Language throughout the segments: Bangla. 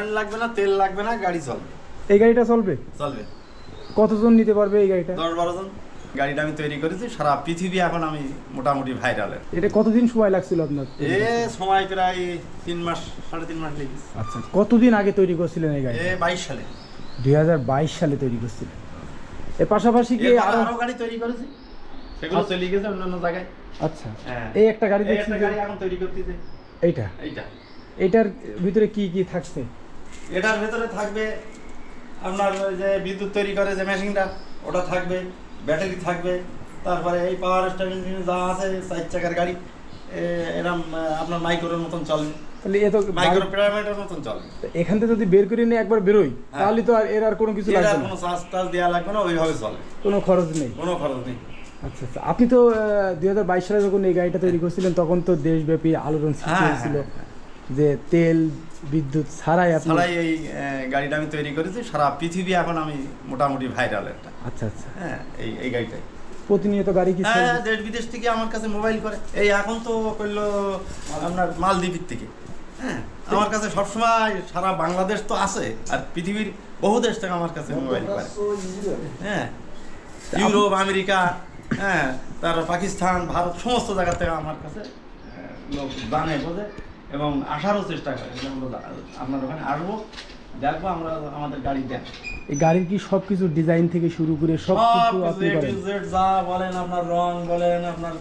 কারেন্ট লাগবে না তেল লাগবে না গাড়ি চলবে। এই গাড়িটা চলবে? চলবে। কতজন নিতে পারবে এই গাড়িটা? দশ বারো জন। গাড়িটা আমি তৈরি করেছি সারা পৃথিবী এখন আমি মোটামুটি ভাইরালের এটা কতদিন সময় লাগছিল আপনার? এ সময় প্রায় তিন মাস সাড়ে তিন মাস লেগেছে। আচ্ছা কতদিন আগে তৈরি করছিলেন এই গাড়ি এ বাইশ সালে। দুই সালে তৈরি করছিলেন। এর পাশাপাশি কি আরও গাড়ি তৈরি করেছি। সেগুলো চলে গেছে অন্যান্য জায়গায়। আচ্ছা। হ্যাঁ। এই একটা গাড়ি দেখছি গাড়ি এখন তৈরি করতেছে। এইটা? এইটা। এটার ভিতরে কি কি থাকছে? এটার ভেতরে থাকবে আপনার যে বিদ্যুৎ তৈরি করে যে মেশিনটা ওটা থাকবে ব্যাটারি থাকবে তারপরে এই পাওয়ার স্টারিং যা আছে চার চাকার গাড়ি এরম আপনার মাইক্রোর মতন চলবে তাহলে এ তো মাইক্রো পিরামিডের মতন চলবে এখান থেকে যদি বের করে নিয়ে একবার বেরোই হ্যাঁ। তাহলে তো আর এর আর কোনো কিছু এর লাগবে আর না। কোনো চার্জ টার্জ দেওয়া লাগবে না ওইভাবে চলবে কোনো খরচ নেই। কোনো খরচ নেই। আচ্ছা আচ্ছা। আপনি তো দুই হাজার বাইশ সালে যখন এই গাড়িটা তৈরি করছিলেন তখন তো দেশব্যাপী আলোড়ন সৃষ্টি হ্যাঁ, হয়েছিল। হ্যাঁ, যে তেল বিদ্যুৎ ছাড়াই ছাড়াই এই গাড়িটা আমি তৈরি করেছি। সারা পৃথিবী এখন আমি মোটামুটি ভাইরাল একটা। আচ্ছা আচ্ছা। হ্যাঁ এই এই গাড়িটাই। প্রতিনিয়ত গাড়ি কি হ্যাঁ দেশ বিদেশ থেকে আমার কাছে মোবাইল করে। এই এখন তো করল আপনার মালদ্বীপের থেকে। হ্যাঁ আমার কাছে সবসময় সারা বাংলাদেশ তো আছে আর পৃথিবীর বহু দেশ থেকে আমার কাছে মোবাইল করে। হ্যাঁ ইউরোপ আমেরিকা হ্যাঁ তার পাকিস্তান ভারত সমস্ত জায়গা থেকে আমার কাছে লোক জানে বোঝে। এবং আসারও চেষ্টা করে। আপনার ওখানে আসব দেখব আমরা আমাদের গাড়ি দেখ। এই গাড়ির কি সবকিছু ডিজাইন থেকে শুরু করে সব যা বলেন আপনার রং বলেন আপনার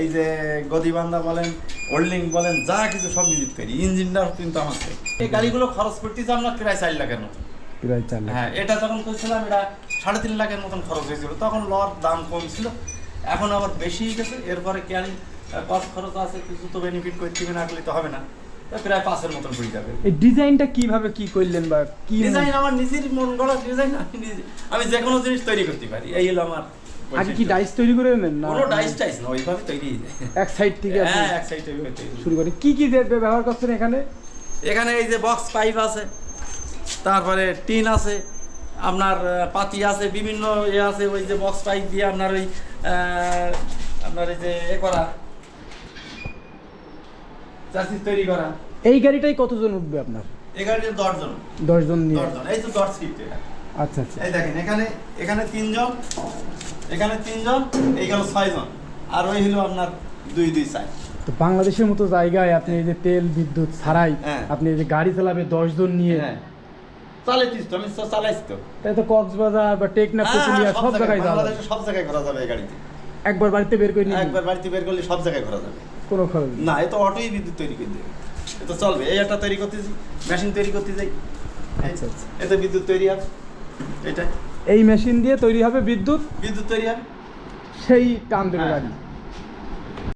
এই যে গদিবান্ধা বলেন হোল্ডিং বলেন যা কিছু সব নিজে তৈরি ইঞ্জিনটাও কিন্তু আমার এই গাড়িগুলো খরচ করতেছে আপনার প্রায় চার লাখের মতো। প্রায় চার লাখ। হ্যাঁ এটা যখন করছিলাম এটা সাড়ে তিন লাখের মতন খরচ হয়েছিল। তখন লর দাম কম ছিল। এখন আবার বেশি গেছে এরপরে ক্যারিং কস্ট খরচ আছে কিছু তো বেনিফিট করতে না করলে তো হবে না। প্রায় পাঁচের মতন পড়ে যাবে। এই ডিজাইনটা কীভাবে কি করলেন বা কি ডিজাইন আমার নিজের মন গড়া ডিজাইন আমি আমি যে কোনো জিনিস তৈরি করতে পারি এই হলো আমার আগে কি ডাইস তৈরি করে নেন না? কোনো ডাইস টাইস না ওইভাবে তৈরি এক সাইড থেকে হ্যাঁ এক সাইড তৈরি। শুরু করেন কি কি ব্যবহার করছেন এখানে? এখানে এই যে বক্স পাইপ আছে তারপরে টিন আছে আপনার পাতি আছে বিভিন্ন ইয়ে আছে ওই যে বক্স পাইপ দিয়ে আপনার ওই আপনার এই যে এ করা চাষি তৈরি করা। এই গাড়িটাই কতজন উঠবে আপনার? এই গাড়িতে দশজন দশজন নিয়ে। দশজন এই তো দশ সিট এটা। আচ্ছা আচ্ছা। এই দেখেন এখানে এখানে তিনজন এখানে তিনজন এই গেল ছয়জন। আর ওই হলো আপনার দুই দুই সাইড তো বাংলাদেশের মতো জায়গায় আপনি এই যে তেল বিদ্যুৎ ছাড়াই হ্যাঁ। আপনি এই যে গাড়ি চালাবে দশজন নিয়ে হ্যাঁ। চালাইতিস তো আমি তো তো। তাই তো কক্সবাজার বা টেকনা হ্যাঁ, সব জায়গায় যাওয়া সব জায়গায় ঘোরা যাবে এই গাড়িতে। একবার বাড়িতে বের করে একবার বাড়িতে বের করলে সব জায়গায় ঘোরা যাবে। কোনো খরচ না এ তো অটোই বিদ্যুৎ তৈরি করে দেবে। এ তো চলবে এই একটা তৈরি করতেছি মেশিন তৈরি করতে যাই আচ্ছা। এতে বিদ্যুৎ তৈরি হবে এটা এই মেশিন দিয়ে তৈরি হবে বিদ্যুৎ? বিদ্যুৎ তৈরি হবে। সেই টান দেবে। গাড়ি।